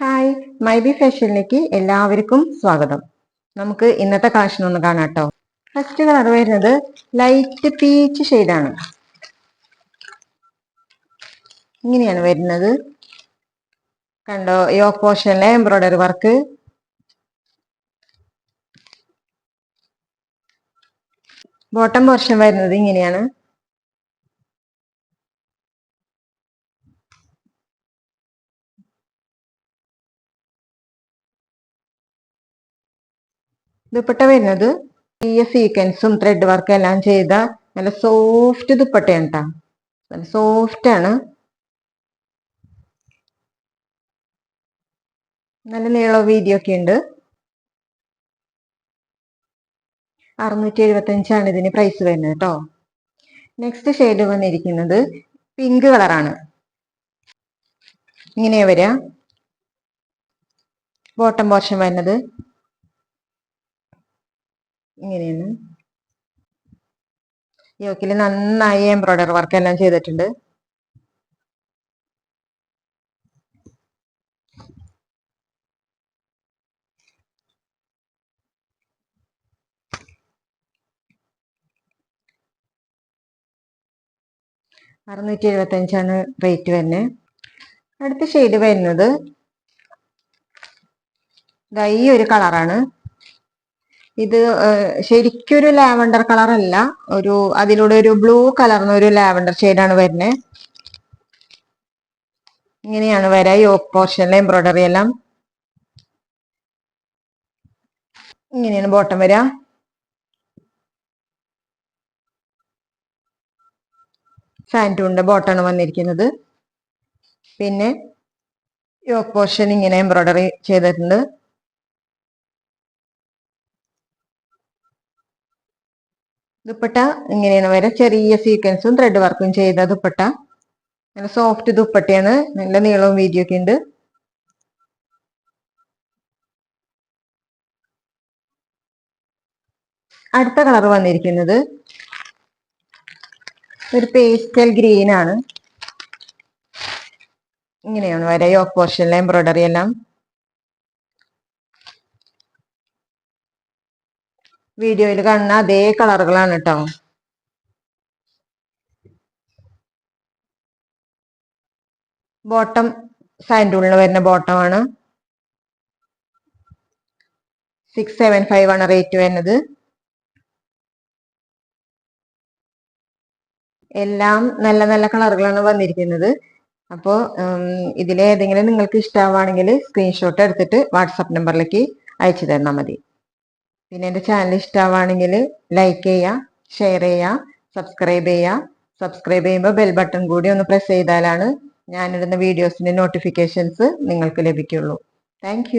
Hi my B ഫാഷനിലേക്ക് എല്ലാവർക്കും സ്വാഗതം. നമുക്ക് ഇന്നത്തെ കളക്ഷൻ ഒന്ന് കാണാം കേട്ടോ. ഫസ്റ്റ് കളർ വരുന്നത് ലൈറ്റ് പീച്ച് ഷെയ്ഡാണ് ഇങ്ങനെയാണ് വരുന്നത്. കണ്ടോ യോക്ക് പോർഷനിലെ എംബ്രോയിഡറി വർക്ക് ബോട്ടം പോർഷൻ വരുന്നത് ഇങ്ങനെയാണ്. ദുപ്പട്ട വരുന്നത് ഈ സീക്വൻസും ത്രെഡ് വർക്ക് എല്ലാം ചെയ്ത നല്ല സോഫ്റ്റ് ദുപ്പട്ടയാണ് കേട്ടോ നല്ല സോഫ്റ്റ് ആണ്. നല്ല നീളവും വീതിയൊക്കെ ഉണ്ട്. അറുന്നൂറ്റി എഴുപത്തഞ്ചാണ് ഇതിന് പ്രൈസ് വരുന്നത് കേട്ടോ നെക്സ്റ്റ് ഷെയ്ഡ് വന്നിരിക്കുന്നത് പിങ്ക് കളറാണ് ഇങ്ങനെയാ വരിക. ബോട്ടം പോർഷൻ വരുന്നത് ഇങ്ങനെയാണ്. യോക്കിൽ നന്നായി എംബ്രോയിഡറി വർക്ക് എല്ലാം ചെയ്തിട്ടുണ്ട്. അറുന്നൂറ്റി എഴുപത്തി അഞ്ചാണ് റേറ്റ് വരുന്നത് അടുത്ത ഷെയ്ഡ് വരുന്നത്. ഈ ഒരു കളറാണ് ഇത് ശരിക്കൊരു ലാവണ്ടർ കളർ അല്ല ഒരു അതിലൂടെ ഒരു ബ്ലൂ കളർന്ന ഒരു ലാവണ്ടർ ഷെയ്ഡാണ് വരുന്നത് ഇങ്ങനെയാണ് വരാ ഈ പോർഷനിലെ എംബ്രോയിഡറി എല്ലാം. ഇങ്ങനെയാണ് ബോട്ടം വരാ. സാന്റൂണിന്റെ ബോട്ടാണ് വന്നിരിക്കുന്നത്. പിന്നെ യോക്ക് പോർഷൻ ഇങ്ങനെ എംബ്രോയിഡറി ചെയ്തിട്ടുണ്ട്. ദുപ്പട്ട ഇങ്ങനെയാണ് വരെ ചെറിയ സീക്വൻസും ത്രെഡ് വർക്കും ചെയ്ത ദുപ്പട്ട. നല്ല സോഫ്റ്റ് ദുപ്പട്ടയാണ് നല്ല നീളവും വീതിയൊക്കെ ഉണ്ട്. അടുത്ത കളർ വന്നിരിക്കുന്നത് ഒരു പേസ്റ്റൽ ഗ്രീൻ ആണ്. ഇങ്ങനെയാണ് വരെ യോക്ക് പോർഷനിലെ എംബ്രോയിഡറി എല്ലാം. വീഡിയോയിൽ കാണുന്ന അതേ കളറുകളാണ് കേട്ടോ ബോട്ടം സാൻഡൂളിന് വരുന്ന ബോട്ടമാണ്. സിക്സ് സെവൻ ഫൈവ് ആണ് റേറ്റ് വരുന്നത്. എല്ലാം നല്ല നല്ല കളറുകളാണ് വന്നിരിക്കുന്നത്. അപ്പോ ഇതിലേതെങ്കിലും നിങ്ങൾക്ക് ഇഷ്ടമാവുകയാണെങ്കിൽ സ്ക്രീൻഷോട്ട് എടുത്തിട്ട് വാട്സപ്പ് നമ്പറിലേക്ക് അയച്ചു തന്നാൽ മതി. പിന്നെ എന്റെ ചാനൽ ഇഷ്ടമാവുകയാണെങ്കിൽ ലൈക്ക് ചെയ്യുക ഷെയർ ചെയ്യുക സബ്സ്ക്രൈബ് ചെയ്യുക സബ്സ്ക്രൈബ് ചെയ്യുമ്പോൾ ബെൽ ബട്ടൺ കൂടി ഒന്ന് പ്രസ് ചെയ്താലാണ് ഞാനിടുന്ന വീഡിയോസിന്റെ നോട്ടിഫിക്കേഷൻസ് നിങ്ങൾക്ക് ലഭിക്കുള്ളൂ. താങ്ക്